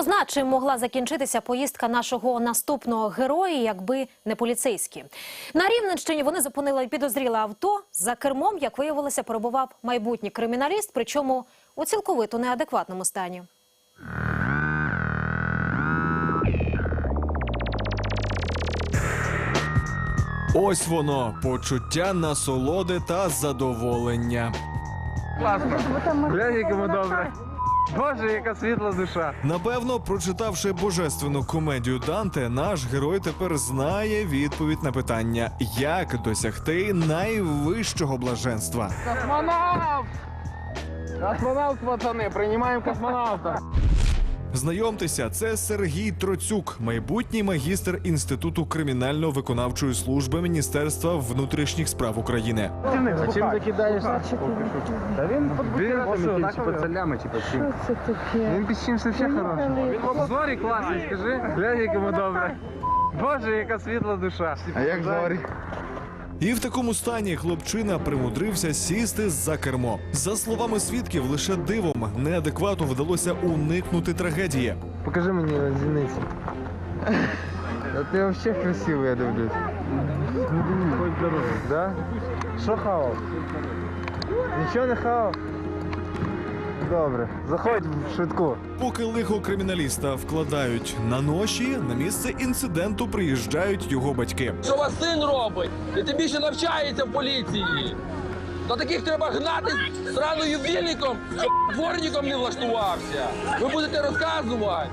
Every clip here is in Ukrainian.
Хто зна, чим могла закінчитися поїздка нашого наступного героя, якби не поліцейські. На Рівненщині вони зупинили підозріле авто. За кермом, як виявилося, перебував майбутній криміналіст, причому у цілковито неадекватному стані. Ось воно почуття насолоди та задоволення. Класно. Глянь, як йому добре. Боже, яка світла душа. Напевно, прочитавши божественну комедію Данте, наш герой тепер знає відповідь на питання, як досягти найвищого блаженства. Космонавт! Космонавт, пацани, приймаємо космонавта. Знайомтеся, це Сергій Троцюк, майбутній магістр інституту кримінально-виконавчої служби Міністерства внутрішніх справ України. А чим закидаєш? Та він футболістами, типа целями, типа чим. Він під чимось хороший. Він зорі класний, скажи. Глянь, як йому добре. Боже, яка світла душа. А як зорі? І в такому стані хлопчина примудрився сісти за кермо. За словами свідків, лише дивом неадеквату вдалося уникнути трагедії. Покажи мені зіниці. А ти взагалі красивий, я дивлюсь. Да? Що хавав? Нічого не хавав? Добре, заходь в швидку. Поки лихо криміналіста вкладають на ноші, на місце інциденту приїжджають його батьки. що вас син робить, і тим більше навчається в поліції. Та таких треба гнати сраною вільником, щоб дворником не влаштувався. Ви будете розказувати,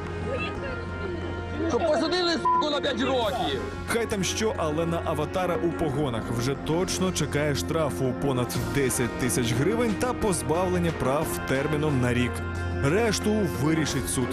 щоб посадили суку на 5 років. Хай там що, але на аватара у погонах вже точно чекає штрафу у понад 10 тисяч гривень та позбавлення прав терміном на рік. Решту вирішить суд.